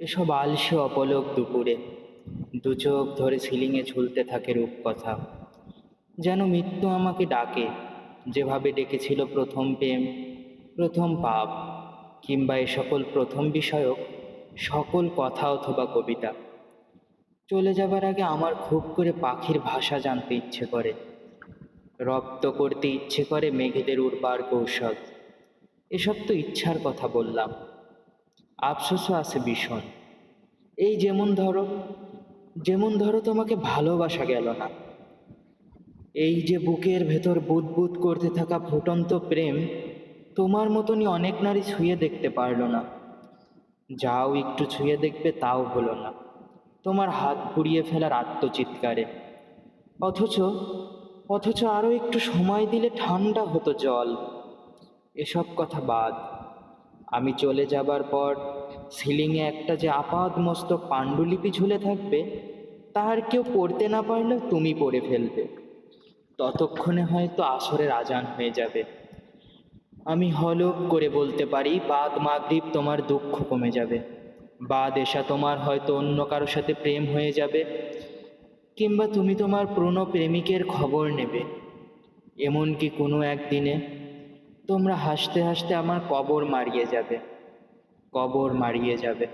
এসব আলসে অপলক দুপুরে। দু চোখ ধরে সিলিংয়ে ঝুলতে থাকে রূপকথা। যেন মৃত্যু আমাকে ডাকে, যেভাবে ডেকেছিল প্রথম প্রেম, প্রথম পাপ, কিংবা এ সকল প্রথম বিষয়ক, সকল কথা অথবা কবিতা। চলে যাবার আগে আমার খুব করে পাখির ভাষা জানতে ইচ্ছে করে। রপ্ত করতে ইচ্ছে করে মেঘেদের উর্বার কৌশল। এসব তো ইচ্ছার কথা বললাম। আফসোসও আছে ভীষণ। এই যেমন ধরো যেমন ধরো তোমাকে ভালোবাসা গেল না। এই যে বুকের ভেতর বুদবুদ করতে থাকা ফুটন্ত প্রেম, তোমার মতনই অনেক নারী ছুঁয়ে দেখতে পারল না। যাও একটু ছুঁয়ে দেখবে তাও হলো না। তোমার হাত পুড়িয়ে ফেলার আত্মচিৎকারে। অথচ অথচ আরও একটু সময় দিলে ঠান্ডা হতো জল। এসব কথা বাদ। আমি চলে যাবার পর সিলিংয়ে একটা যে আপাদ মস্তক পাণ্ডুলিপি ঝুলে থাকবে তার কেউ পড়তে না পারলেও তুমি পড়ে ফেলবে। ততক্ষণে হয়তো আসরের আজান হয়ে যাবে। আমি হলপ করে বলতে পারি, বাদ মাগরিব তোমার দুঃখ কমে যাবে। বাদ এসা তোমার হয়তো অন্য কারও সাথে প্রেম হয়ে যাবে, কিংবা তুমি তোমার পুরনো প্রেমিকের খবর নেবে। এমনকি কোনো একদিনে তোমরা হাসতে হাসতে আমার কবর মারিয়ে যাবে। কবর মারিয়ে যাবে।